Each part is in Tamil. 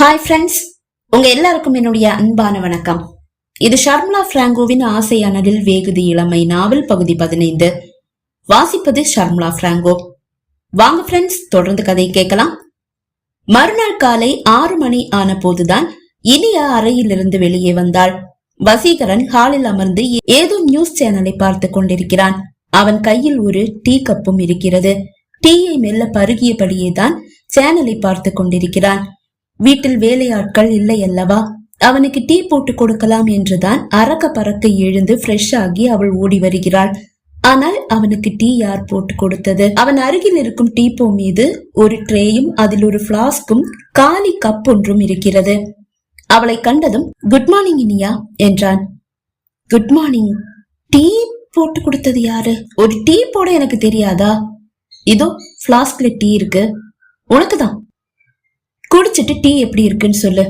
ஹாய் ஃப்ரெண்ட்ஸ் உங்க எல்லாருக்கும் என்னுடைய அன்பான வணக்கம். இது ஷர்மிளா பிராங்கோவின் ஆசையானதில் வேகுதி இளமை நாவல் பகுதி பதினைந்து. வாசிப்பது ஷர்மிளா பிராங்கோ. வாங்க ஃப்ரெண்ட்ஸ் தொடர்ந்து கதை கேட்கலாம். மறுநாள் காலை ஆறு மணி ஆன போதுதான் இனியா அறையிலிருந்து வெளியே வந்தாள். வசீகரன் ஹாலில் அமர்ந்து ஏதோ நியூஸ் சேனலை பார்த்து கொண்டிருக்கிறான். அவன் கையில் ஒரு டீ கப்பும் இருக்கிறது. டீயை மெல்ல பருகியபடியே தான் சேனலை பார்த்து கொண்டிருக்கிறான். வீட்டில் வேலையாட்கள் இல்லை அல்லவா அவனுக்கு டீ போட்டு கொடுக்கலாம் என்றுதான் அறக்க பறக்க எழுந்து ஃப்ரெஷ் ஆகி அவள் ஓடி வருகிறாள். ஆனால் அவனுக்கு டீ யார் போட்டு கொடுத்தது? அவன் அருகில் இருக்கும் டீப்போ மீது ஒரு ட்ரேயும் அதில் ஒரு பிளாஸ்கும் காலி கப் ஒன்றும் இருக்கிறது. அவளை கண்டதும் குட் மார்னிங் இனியா என்றான். குட் மார்னிங் டீ போட்டு கொடுத்தது யாரு? ஒரு டீ போட எனக்கு தெரியாதா? இதோ பிளாஸ்க்ல டீ இருக்கு. உனக்குதான். குடிச்சிட்டு டீ எப்படி இருக்குன்னு சொல்லு.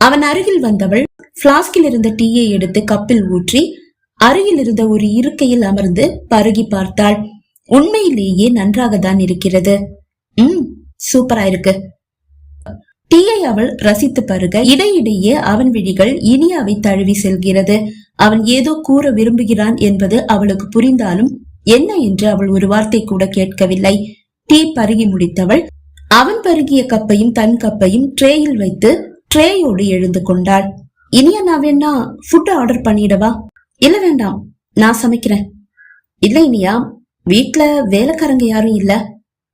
அவன் அருகில் வந்தவள் பிளாஸ்கில் இருந்த டீயை எடுத்து கப்பில் ஊற்றி அருகில் இருந்த ஒரு இருக்கையில் அமர்ந்து பருகி பார்த்தாள். உண்மையிலேயே நன்றாக தான் இருக்கிறது. உம் சூப்பரா இருக்கு. டீயை அவள் ரசித்து பருக இடையிடையே அவன் விழிகள் இனியாவை தழுவி செல்கிறது. அவன் ஏதோ கூற விரும்புகிறான் என்பது அவளுக்கு புரிந்தாலும் என்ன என்று அவள் ஒரு வார்த்தை கூட கேட்கவில்லை. டீ பருகி முடித்தவள் அவன் பருகிய கப்பையும் தன் கப்பையும் ட்ரேயில் வைத்து ட்ரேயோடு எழுந்து கொண்டாள். இனியா நான் வேணா ஃபுட் ஆர்டர் பண்ணிடவா? இல்ல வேண்டாம் நான் சமைக்கிறேன். இல்ல இனியா வீட்ல வேலைக்காரங்க யாரும் இல்ல.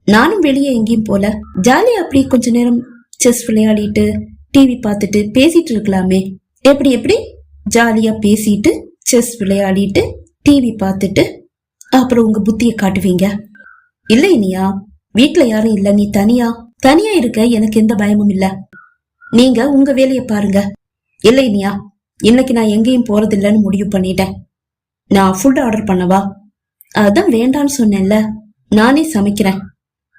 நானும் வெளியே எங்கேயும் போல. ஜாலியா அப்படி கொஞ்ச நேரம் செஸ் விளையாடிட்டு டிவி பார்த்துட்டு பேசிட்டு இருக்கலாமே. எப்படி எப்படி? ஜாலியா பேசிட்டு செஸ் விளையாடிட்டு டிவி பார்த்துட்டு அப்புறம் உங்க புத்தியை காட்டுவீங்க. இல்ல இனியா வீட்டுல யாரும் இல்ல நீ தனியா? தனியா இருக்க எனக்கு எந்த பயமும் இல்ல. நீங்க உங்க வேலைய பாருங்க. இல்ல இனியா இன்னைக்கு நான் எங்கேயும் போறதில்லன்னு முடிவு பண்ணிட்டேன். நான் ஃபுட் ஆர்டர் பண்ணவா? அதான் வேண்டான்னு சொன்னேன்ல. நானே சமைக்கிறேன்.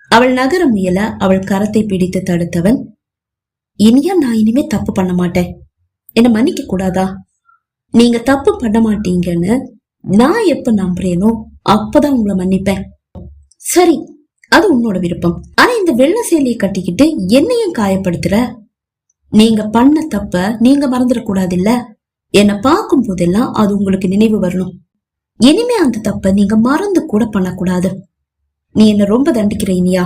அவள் நகர முயல அவள் கரத்தை பிடித்து தடுத்தவன் இனியா நான் இனிமே தப்பு பண்ண மாட்டேன். என்ன மன்னிக்க கூடாதா? நீங்க தப்பு பண்ண மாட்டீங்கன்னு நான் எப்ப நம்புறேனோ அப்பதான் உங்களை மன்னிப்பேன். சரி அது உன்னோட விருப்பம். ஆனா இந்த வெள்ள சேலையை கட்டிக்கிட்டு என்னையும் காயப்படுத்துற? நீங்க பண்ண தப்ப நீங்க மறந்துடக்கூடாது இல்ல என்னை பார்க்கும் போதெல்லாம் அது உங்களுக்கு நினைவு வரணும். இனிமே அந்த தப்ப நீங்க மறந்து கூட பண்ணக்கூடாது. நீ என்ன ரொம்ப தண்டிக்கிற இனியா.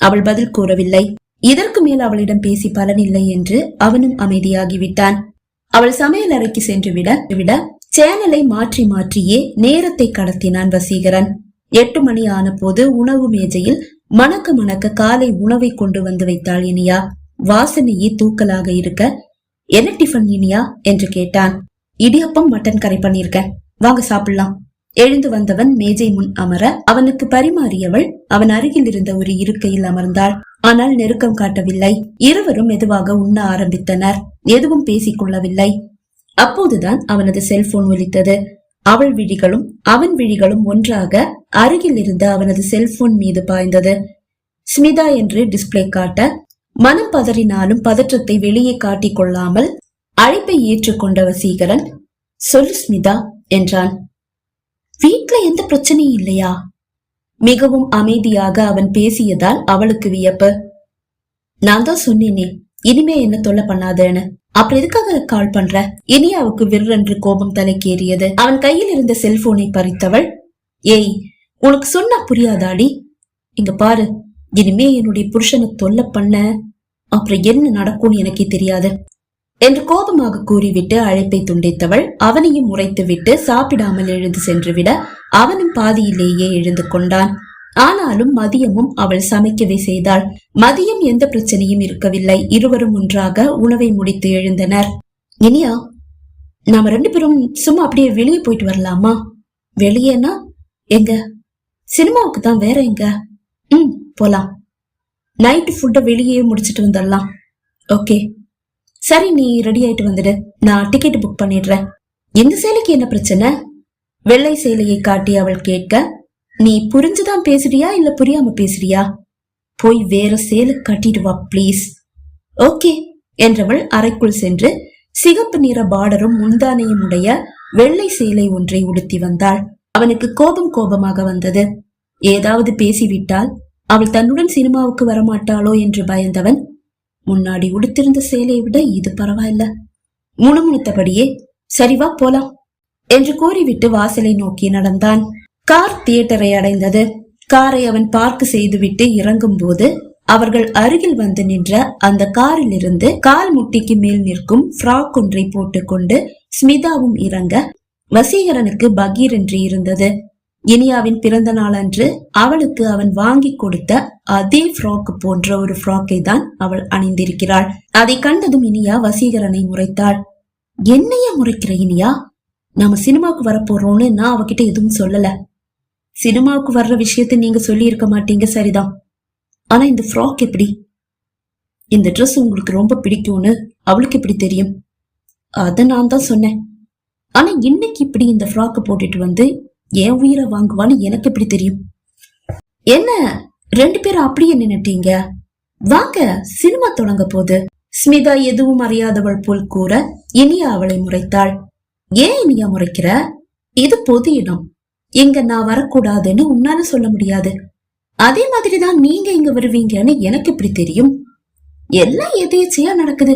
அவள் பதில் கூறவில்லை. இதற்கு மேல் அவளிடம் பேசி பலனில்லை என்று அவனும் அமைதியாகிவிட்டான். அவள் சமையல் அறைக்கு சென்று விட விட சேனலை மாற்றி மாற்றியே நேரத்தை கடத்தினான் வசீகரன். எட்டு மணி ஆன போது உணவு மேஜையில் மணக்க மணக்க காலை உணவை கொண்டு வந்து வைத்தாள் இனியா. வாசனையே தூக்கலாக இருக்க என்ன டிஃபன் இனியா? என்று கேட்டான். இடியப்பம் மட்டன் கரை பண்ணிருக்கேன் வாங்க சாப்பிடலாம். எழுந்து வந்தவன் மேஜை முன் அமர அவனுக்கு பரிமாறியவள் அவன் அருகில் இருந்த ஒரு இருக்கையில் அமர்ந்தாள். ஆனால் நெருக்கம் காட்டவில்லை. இருவரும் மெதுவாக உண்ண ஆரம்பித்தனர். எதுவும் பேசிக் கொள்ளவில்லை. அப்போதுதான் அவனது செல்போன் ஒலித்தது. அவள் விழிகளும் அவன் விழிகளும் ஒன்றாக அருகில் இருந்த அவனது செல்போன் மீது பாய்ந்தது. ஸ்மிதா என்று டிஸ்பிளே காட்ட மனம் பதறினாலும் பதற்றத்தை வெளியே காட்டிக் கொள்ளாமல் அழைப்பை ஏற்றுக்கொண்ட வசீகரன் சொல்லு ஸ்மிதா என்றான். வீட்ல எந்த பிரச்சனையும் இல்லையா? மிகவும் அமைதியாக அவன் பேசியதால் அவளுக்கு வியப்பு. நான் தான் சொன்னேனே இனிமே என்ன தொல்லை பண்ணாதேன்னு. அப்புறம் எதுக்காக கால் பண்ற? இனியாவுக்கு விற்றென்று கோபம் தலைக்கேறியது. அவன் கையில் இருந்த செல்போனை பறித்தவள் ஏய் உனக்கு சொன்னா புரியாதாடி? இங்க பாரு இனிமே என்னுடைய புருஷனை தொல்லை பண்ண. அப்புறம் என்ன நடக்கும்னு எனக்கே தெரியாது. என்று கோபமாக கூறிவிட்டு அழைப்பை துண்டித்தவள் அவனையும் உரைத்துவிட்டு சாப்பிடாமல் எழுந்து சென்றுவிட அவனும் பாதியிலேயே எழுந்து கொண்டான். ஆனாலும் மதியமும் அவள் சமைக்கவே செய்தாள். மதியம் எந்த பிரச்சனையும் இருக்கவில்லை. இருவரும் ஒன்றாக உணவை முடித்து எழுந்தனர். இனியா நாம ரெண்டு பேரும் சும்மா அப்படியே வெளியே போயிட்டு வரலாமா? வெளியேனா? எங்க? சினிமாவுக்கு தான் வேற எங்க? ம் போலாம். நைட்டு ஃபுட்டை வெளியே முடிச்சிட்டு வந்துடலாம். ஓகே. சரி நீ ரெடி ஆயிட்டு வந்துடு. நான் டிக்கெட் புக் பண்ணிடுறேன். இந்த சேலைக்கு என்ன பிரச்சனை? வெள்ளை சேலையை காட்டி அவள் கேட்க நீ புரிஞ்சுதான் பேசுறியா இல்ல புரியாம பேசுறியா? போய் வேற சேலை கட்டிட்டு வா ப்ளீஸ் ஓகே என்றவள் அறைக்குள் சென்று சிகப்பு நிற பார்டரும் முந்தானையும் உடைய வெள்ளை சேலை ஒன்றை உடுத்தி வந்தாள். அவனுக்கு கோபம் கோபமாக வந்தது. ஏதாவது பேசிவிட்டால் அவள் தன்னுடன் சினிமாவுக்கு வரமாட்டாளோ என்று பயந்தவன் முன்னாடி உடுத்திருந்த சேலையை விட இது பரவாயில்ல. முணுமுணுத்தபடியே சரிவா போலாம் என்று கூறிவிட்டு வாசலை நோக்கி நடந்தான். கார் தியேட்டரை அடைந்தது. காரை அவன் பார்க் செய்துவிட்டு இறங்கும் போது அவர்கள் அருகில் வந்து நின்ற அந்த காரில் இருந்து கால் முட்டிக்கு மேல் நிற்கும் ஃப்ராக் ஒன்றை போட்டுக்கொண்டு ஸ்மிதாவும் இறங்க வசீகரனுக்கு பகீர் என்று இருந்தது. இனியாவின் பிறந்த நாளன்று அவளுக்கு அவன் வாங்கி கொடுத்த அதே ஃப்ராக் போன்ற ஒரு ஃப்ராக்கை தான் அவள் அணிந்திருக்கிறாள். அதை கண்டதும் இனியா வசீகரனை முறைத்தாள். என்னைய முறைக்கிற இனியா? நாம சினிமாவுக்கு வரப்போறோம்னு நான் அவகிட்ட எதுவும் சொல்லல. சினிமாவுக்கு வர்ற விஷயத்த நீங்க சொல்லி இருக்க மாட்டீங்க சரிதான். ஆனா இந்த ஃப்ராக் எப்படி? இந்த ட்ரெஸ் உங்களுக்கு ரொம்ப பிடிக்கும்னு அவளுக்கு எப்படி தெரியும்? அத நான் தான் சொன்னேன். ஆனா இன்னைக்கு இப்படி இந்த ஃப்ராக் போட்டுட்டு வந்து என் உயிரை வாங்குவான்னு எனக்கு எப்படி தெரியும்? என்ன ரெண்டு பேரும் அப்படியே நின்னுட்டீங்க? வாங்க சினிமா தொடங்க போது. ஸ்மிதா எதுவும் அறியாதவள் போல் கூற இனியா அவளை முறைத்தாள். ஏன் இனியா முறைக்கிற? இது பொது இடம். இங்க நான் வரக்கூடாதுன்னு உன்னால சொல்ல முடியாது. அதே மாதிரிதான் நீங்க இங்க வருவீங்கன்னு எனக்கு இப்படி தெரியும்? எல்லாம் எதேச்சையா நடக்குது.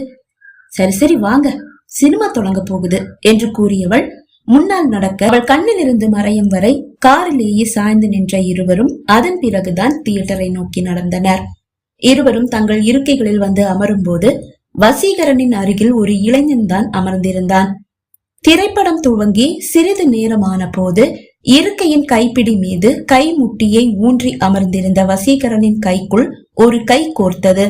சரி சரி வாங்க. சினிமா தொடங்க போகுது என்று கூறியவள் முன்னால் நடக்க அவள் கண்ணில் இருந்து மறையும் வரை காரிலேயே சாய்ந்து நின்ற இருவரும் அதன் பிறகுதான் தியேட்டரை நோக்கி நடந்தனர். இருவரும் தங்கள் இருக்கைகளில் வந்து அமரும்போது வசீகரனின் அருகில் ஒரு இளைஞன் தான் அமர்ந்திருந்தான். திரைப்படம் துவங்கி சிறிது நேரமான போது இருக்கையின் கைப்பிடி மீது கை முட்டியை ஊன்றி அமர்ந்திருந்த வசீகரனின் கைக்குள் ஒரு கை கோர்த்தது.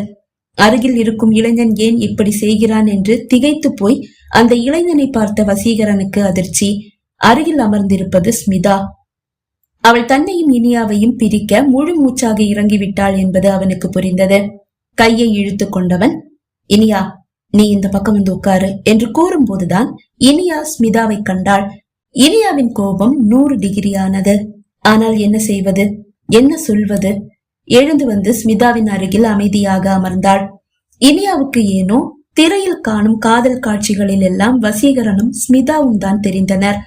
அருகில் இருக்கும் இளைஞன் ஏன் இப்படி செய்கிறான் என்று திகைத்து போய் அந்த இளைஞனை பார்த்த வசீகரனுக்கு அதிர்ச்சி. அருகில் அமர்ந்திருப்பது ஸ்மிதா. அவள் தன்னையும் இனியாவையும் பிரிக்க முழு மூச்சாக இறங்கிவிட்டாள் என்பது அவனுக்கு புரிந்தது. கையை இழுத்து கொண்டவன் இனியா நீ இந்த பக்கம் வந்து உட்காரு என்று கூறும்போதுதான் இனியா ஸ்மிதாவை கண்டாள். இனியாவின் கோபம் நூறு டிகிரியானது. ஆனால் என்ன செய்வது? என்ன சொல்வது? எழுந்து வந்து ஸ்மிதாவின் அருகில் அமைதியாக அமர்ந்தாள். இனியாவுக்கு ஏனோ திரையில் காணும் காதல் காட்சிகளில் எல்லாம் வசீகரனும் ஸ்மிதாவும் தான் தெரிந்தனர்.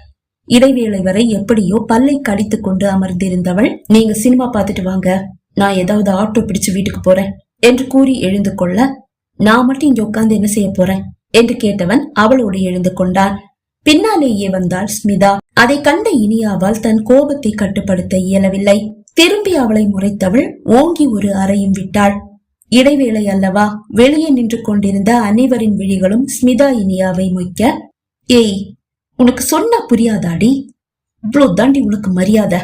இடைவேளை வரை எப்படியோ பல்லை கடித்துக் கொண்டு அமர்ந்திருந்தவள் நீங்க சினிமா பார்த்துட்டு வாங்க. நான் ஏதாவது ஆட்டோ பிடிச்சு வீட்டுக்கு போறேன். என்று கூறி எழுந்து கொள்ள நான் மட்டும் இங்க உட்கார்ந்து என்ன செய்ய போறேன்? என்று கேட்டவன் அவளோடு எழுந்து கொண்டான். பின்னாலேயே வந்தாள் ஸ்மிதா. அதை கண்ட இனியாவால் தன் கோபத்தை கட்டுப்படுத்த இயலவில்லை. திரும்பி அவளை முறைத்தவள் ஓங்கி ஒரு அறையும் விட்டாள். இடைவேளை அல்லவா வெளியே நின்று கொண்டிருந்த அனைவரின் விழிகளும் ஸ்மிதா இனியாவை மொய்க்க ஏய் உனக்கு சொன்னா புரியாதாடி? இவ்வளவு தாண்டி உனக்கு மரியாதை.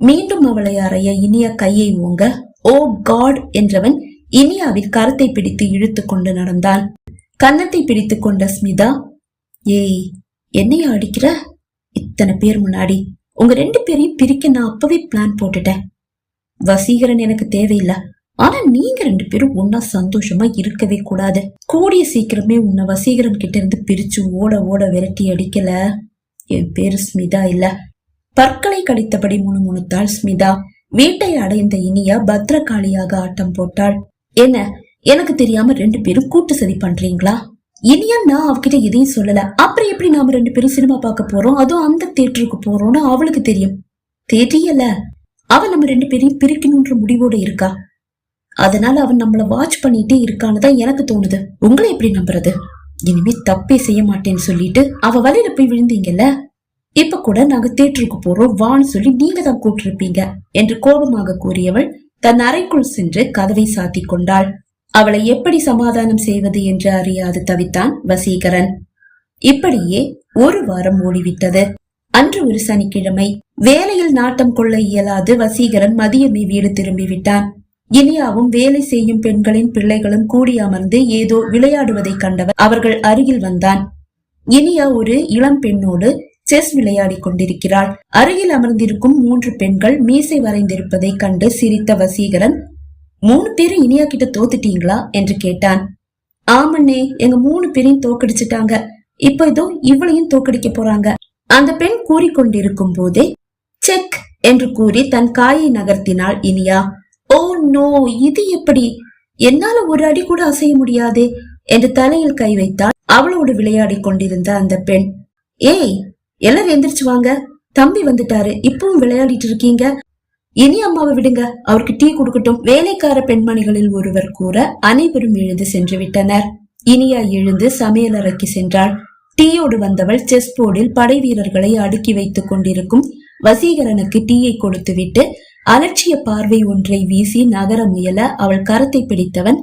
மீண்டும் அவளை அறைய இனிய கையை ஓங்க ஓ காட் என்றவன் இனியாவின் கரத்தை பிடித்து இழுத்து கொண்டு நடந்தான். கன்னத்தை பிடித்துக் கொண்ட ஸ்மிதா ஏய் என்னையா அடிக்கிற? இத்தனை பேர் முன்னாடி. உங்க ரெண்டு பேரையும் பிரிக்க நான் அப்பவே பிளான் போட்டுட்டேன். வசீகரன் எனக்கு தேவையில்லை. ஆனா நீங்க ரெண்டு பேரும் ஒன்னா சந்தோஷமா இருக்கவே கூடாது. கூடிய சீக்கிரமே உன்னை வசீகரன் கிட்ட இருந்து பிரிச்சு ஓட ஓட விரட்டி அடிக்கல. என் பேரு ஸ்மிதா இல்ல. பற்களை கடித்தபடி முணு முணுத்தாள் ஸ்மிதா. வீட்டை அடைந்த இனியா பத்ரகாளியாக ஆட்டம் போட்டாள். என்ன எனக்கு தெரியாம ரெண்டு பேரும் கூட்டு சதி பண்றீங்களா? இனியா நான் அவகிட்ட எதையும் சொல்லல. அப்புறம் எப்படி நாம ரெண்டு பேரும் சினிமா பார்க்க போறோம்? அதுவும் அந்த தேட்டருக்கு போறோம்னு அவளுக்கு தெரியும். தெரியல. அவ நம்ம ரெண்டு பேரையும் பிரிக்கணும்ன்ற முடிவோட இருக்கா? அதனால அவன் நம்மள வாட்ச் பண்ணிட்டே இருக்கான்னு தான் எனக்கு தோணுது. உங்களை எப்படி நம்புறது? இனிமே தப்பே செய்ய மாட்டேன்னு சொல்லிட்டு அவ வழியில போய் விழுந்தீங்கல்ல? இப்ப கூட நாங்க தேட்டருக்கு போறோம் வான்னு சொல்லி நீங்க தான் கூட்டிருப்பீங்க என்று கோபமாக கூறியவள் தன் அறைக்குள் சென்று கதவை சாத்தி கொண்டாள். அவளை எப்படி சமாதானம் செய்வது என்று அறியாது தவித்தான் வசீகரன். இப்படியே ஒரு வாரம் ஓடிவிட்டது. அன்று ஒரு சனிக்கிழமை வேலையில் நாட்டம் கொள்ள இயலாது வசீகரன் மதியமே வீடு திரும்பிவிட்டான். இனியாவும் வேலை செய்யும் பெண்களின் பிள்ளைகளும் கூடி அமர்ந்து ஏதோ விளையாடுவதை கண்டவர் அவர்கள் அருகில் வந்தான். இனியா ஒரு இளம் பெண்ணோடு செஸ் விளையாடிக் கொண்டிருக்கிறாள். அருகில் அமர்ந்திருக்கும் மூன்று பெண்கள் மீசை வரைந்திருப்பதை கண்டு சிரித்த வசீகரன் மூணு பேரும் இனியா கிட்ட தோத்துட்டீங்களா? என்று கேட்டான். ஆமண்ணே எங்க மூணு பேரையும் தோக்கடிச்சிட்டாங்க. இப்ப இதோ இவளையும் தோக்கடிக்க போறாங்க. அந்த பெண் கூறிக்கொண்டிருக்கும் போதே செக் என்று கூறி தன் காயை நகர்த்தினாள் இனியா. ஓ நோ இது எப்படி? என்னால ஒரு அடி கூட அசைய முடியாதே என்று தலையில் கை வைத்தால் அவளோடு விளையாடிக் கொண்டிருந்த அந்த பெண். ஏய் எல்லாரும் எந்திரிச்சு வாங்க. தம்பி வந்துட்டாரு. இப்பவும் விளையாடிட்டு இருக்கீங்க. இனி அம்மாவை விடுங்க. அவருக்கு டீ கொடுக்கட்டும். வேலைக்கார பெண்மணிகளில் ஒருவர் கூற அனைவரும் எழுந்து சென்று விட்டனர். இனியா எழுந்து சமையலறைக்கு சென்றாள். டீயோடு வந்தவள் செஸ் போர்டில் படை வீரர்களை அடுக்கி வைத்துக் கொண்டிருக்கும் வசீகரனுக்கு டீயை கொடுத்துவிட்டு அலட்சிய பார்வை ஒன்றை வீசி நகர முயல அவள் கரத்தை பிடித்தவன்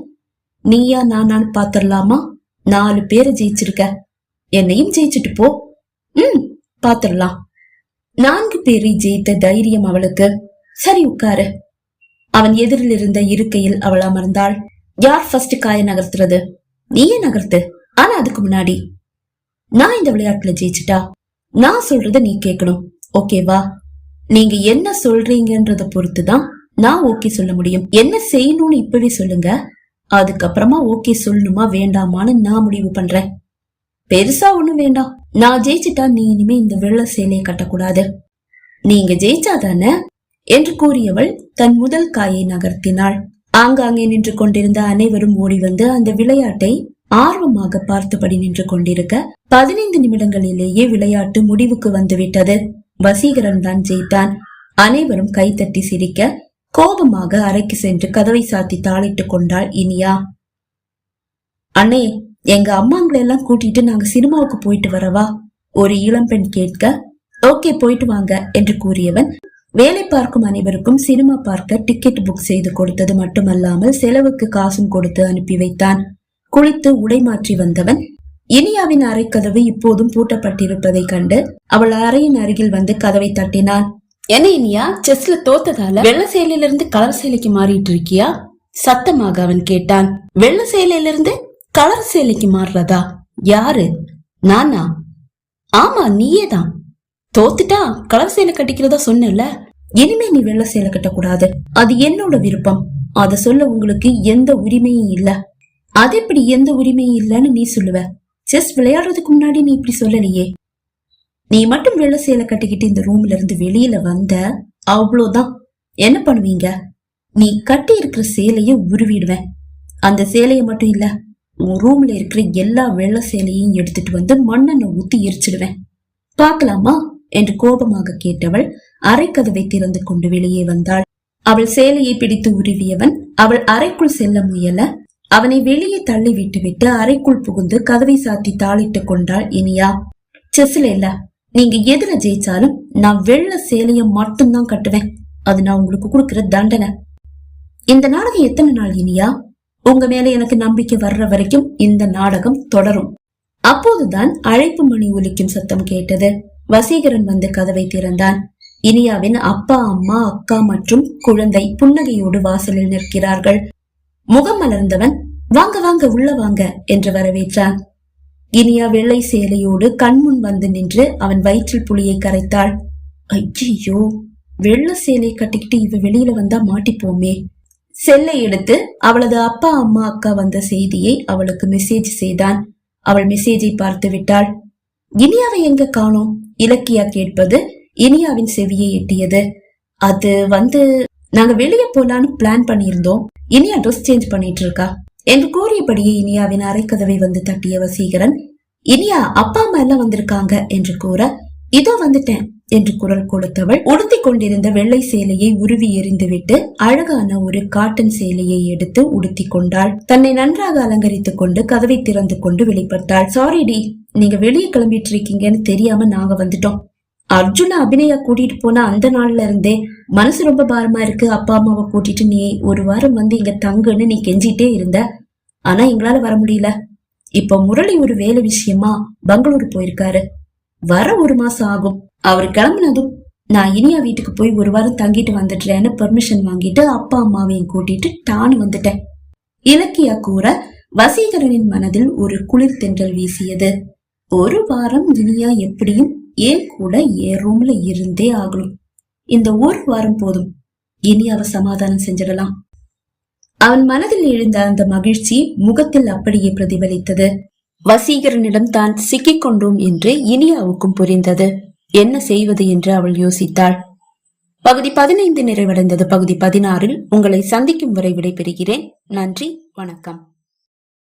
நீயா நான் பாத்திரலாமா? நாலு பேரை ஜெயிச்சிருக்க. என்னையும் ஜெயிச்சுட்டு போ. ம் பாத்திரலாம். நான்கு பேரை ஜெயித்த தைரியம் அவளுக்கு. சரி உட்காரு. அவன் எதிரில் இருந்த இருக்கையில் அவள் அமர்ந்தாள். யார் ஃபர்ஸ்ட் காய நகர்த்துறது? நீயே நகர்த்து. ஆனா அதுக்கு முன்னாடி. நான் இந்த விளையாட்டுல ஜெயிச்சிட்டா? நான் சொல்றத நீ கேட்கணும் ஓகேவா நீங்க என்ன சொல்றீங்கன்றத பொறுத்துதான் நான் ஓகே சொல்ல முடியும். என்ன செய்யணும்னு இப்படி சொல்லுங்க. அதுக்கப்புறமா ஓகே சொல்லணுமா வேண்டாமான்னு நான் முடிவு பண்றேன். பெருசா ஒண்ணும் வேண்டாம். நான் ஜெயிச்சுட்டா நீ இனிமே இந்த வெள்ள சேலையை கட்டக்கூடாது. நீங்க ஜெயிச்சாதானே என்று கூறியவள் தன் முதல் காயை நகர்த்தினாள். ஆங்காங்கே நின்று கொண்டிருந்த அனைவரும் ஓடி வந்து அந்த விளையாட்டை ஆர்வமாக பார்த்தபடி நின்று கொண்டிருக்க பதினைந்து நிமிடங்களிலேயே விளையாட்டு முடிவுக்கு வந்துவிட்டது. வசீகரன் தான் ஜெயித்தான். அனைவரும் கைத்தட்டி சிரிக்க கோபமாக அறைக்கு சென்று கதவை சாத்தி தாளிட்டு கொண்டாள் இனியா. அண்ணே எங்க அம்மாங்களை எல்லாம் கூட்டிட்டு நாங்க சினிமாவுக்கு போயிட்டு வரவா? ஒரு இளம்பெண் கேட்க ஓகே போயிட்டு வாங்க என்று கூறியவன் வேலை பார்க்கும் அனைவருக்கும் சினிமா பார்க்க டிக்கெட் புக் செய்து கொடுத்தது மட்டுமல்லாமல் செலவுக்கு காசும் கொடுத்து அனுப்பி வைத்தான். குளித்து உடை மாற்றி வந்தவன். இனியாவின் அறைக்கதவு இப்போதும் பூட்டப்பட்டிருப்பதை கண்டு அவள் அறையின் அருகில் வந்து கதவை தட்டினான் என்ன இனியா செஸ்ல தோத்ததால வெள்ள சேலையிலிருந்து கலர் சேலைக்கு மாறிட்டு இருக்கியா? சத்தமாக அவன் கேட்டான். வெள்ள சேலையிலிருந்து கலர் சேலைக்கு மாறுறதா? யாரு? நானா? ஆமா நீயே தான் தோத்துட்டா கலர் சேலை கட்டிக்கிறதா சொன்னல இனிமே நீ வெள்ள சேலை கட்டக்கூடாது. அது என்னோட விருப்பம். அத சொல்ல உங்களுக்கு எந்த உரிமையும் இல்ல. அது இப்படி எந்த உரிமையும் இல்லைன்னு நீ சொல்லுவ. செஸ் விளையாடுறதுக்கு முன்னாடி நீ இப்படி சொல்லலையே. நீ மட்டும் வெள்ள சேலை கட்டிக்கிட்டு இந்த ரூம்ல இருந்து வெளியில வந்த அவ்வளோதான். என்ன பண்ணுவீங்க? நீ கட்டி இருக்கிற சேலைய உருவிடுவேன். அந்த சேலைய மட்டும் இல்ல உன் ரூம்ல இருக்கிற எல்லா வெள்ள சேலையும் எடுத்துட்டு வந்து மண்ணெண்ணெய் ஊத்தி எரிச்சிடுவேன். பார்க்கலாமா? என்று கோபமாக கேட்டவள் அறைக்கதவை திறந்து கொண்டு வெளியே வந்தாள். அவள் சேலையை பிடித்து உருவியவன் அவள் அறைக்குள் செல்ல முயல அவனை வெளியே தள்ளி விட்டுவிட்டு அறைக்குள் புகுந்து கதவை சாத்தி தாளிட்டு கொண்டாள் இனியா. செஸ்ல இல்ல நீங்க எதுல ஜெயிச்சாலும் நான் வெள்ள சேலைய மட்டும்தான் கட்டுவேன். அது நான் உங்களுக்கு கொடுக்கிற தண்டனை. இந்த நாடகம் எத்தனை நாள் இனியா? உங்க மேல எனக்கு நம்பிக்கை வர்ற வரைக்கும் இந்த நாடகம் தொடரும். அப்போதுதான் அழைப்பு மணி ஒலிக்கும் சத்தம் கேட்டது. வசீகரன் வந்து கதவை திறந்தான். இனியாவின் அப்பா அம்மா அக்கா மற்றும் குழந்தை புன்னகையோடு வாசலில் நிற்கிறார்கள். முகம் மலர்ந்தவன் வாங்க வாங்க உள்ள வாங்க என்று வரவேற்றான். இனியா வெள்ளை சேலையோடு கண்முன் வந்து நின்று அவன் வயிற்றில் புளியை கரைத்தாள். ஐயோ வெள்ள சேலை கட்டிக்கிட்டு இவ வெளியில வந்தா மாட்டிப்போமே. செல்லை எடுத்து அவளது அப்பா அம்மா அக்கா வந்த செய்தியை அவளுக்கு மெசேஜ் செய்தான். அவள் மெசேஜை பார்த்து விட்டாள். இனியாவை எங்க காணோம்? இலக்கியா கேட்பது இனியாவின் செவியை எட்டியது. அது வந்து நாங்க வெளியே போலான்னு பிளான் பண்ணியிருந்தோம். இனியா ட்ரெஸ் சேஞ்ச் பண்ணிட்டு இருக்கா என்று கூறியபடியே இனியாவின் அரைக்கதவை வந்து தட்டிய வசீகரன் இனியா அப்பா அம்மா எல்லாம் வந்திருக்காங்க என்று கூற இதோ வந்துட்டேன். என்று குரல் கொடுத்தவள் உடுத்திக் கொண்டிருந்த வெள்ளை சேலையை உருவி எறிந்துவிட்டு அழகான ஒரு காட்டன் சேலையை எடுத்து உடுத்தி கொண்டாள். தன்னை நன்றாக அலங்கரித்துக் கொண்டு கதவை திறந்து கொண்டு வெளிப்பட்டாள். சாரி டி நீங்க வெளியே கிளம்பிட்டு இருக்கீங்கன்னு தெரியாம நாங்க வந்துட்டோம். அர்ஜுன அபிநயா கூட்டிட்டு போன அந்த நாள்ல இருந்தே மனசு ரொம்ப பாரமா இருக்கு. அப்பா அம்மாவை கூட்டிட்டு நீ ஒரு வாரம் வந்து இங்க தங்குன்னு நீ கெஞ்சிட்டே இருந்த. ஆனா எங்களால வர முடியல. இப்ப முரளி ஒரு வேலை விஷயமா பெங்களூரு போயிருக்காரு. வர ஒரு மாசம் ஆகும். அவர் கிளம்புனதும் நான் இனியா வீட்டுக்கு போய் ஒரு வாரம் தங்கிட்டு வந்துட்டேன்னு பெர்மிஷன் வாங்கிட்டு அப்பா அம்மாவையும் கூட்டிட்டு டானு வந்துட்டேன். இலக்கியா கூற வசீகரனின் மனதில் ஒரு குளிர் தென்றல் வீசியது. ஒரு வாரம் இனியா எப்படியும் ஏன் கூட என் ரூம்ல இருந்தே ஆகணும். இந்த ஒரு வாரம் போதும். இனி அவ சமாதானம் செஞ்சிடலாம். அவன் மனதில் எழுந்த அந்த மகிழ்ச்சி முகத்தில் அப்படியே பிரதிபலித்தது. வசீகரனிடம் தான் சிக்கிக் கொண்டோம் என்று இனியாவுக்கும் புரிந்தது. என்ன செய்வது என்று அவள் யோசித்தாள். பகுதி பதினைந்து நிறைவடைந்தது. பகுதி பதினாறில் உங்களை சந்திக்கும் வரை விடைபெறுகிறேன். நன்றி. வணக்கம்.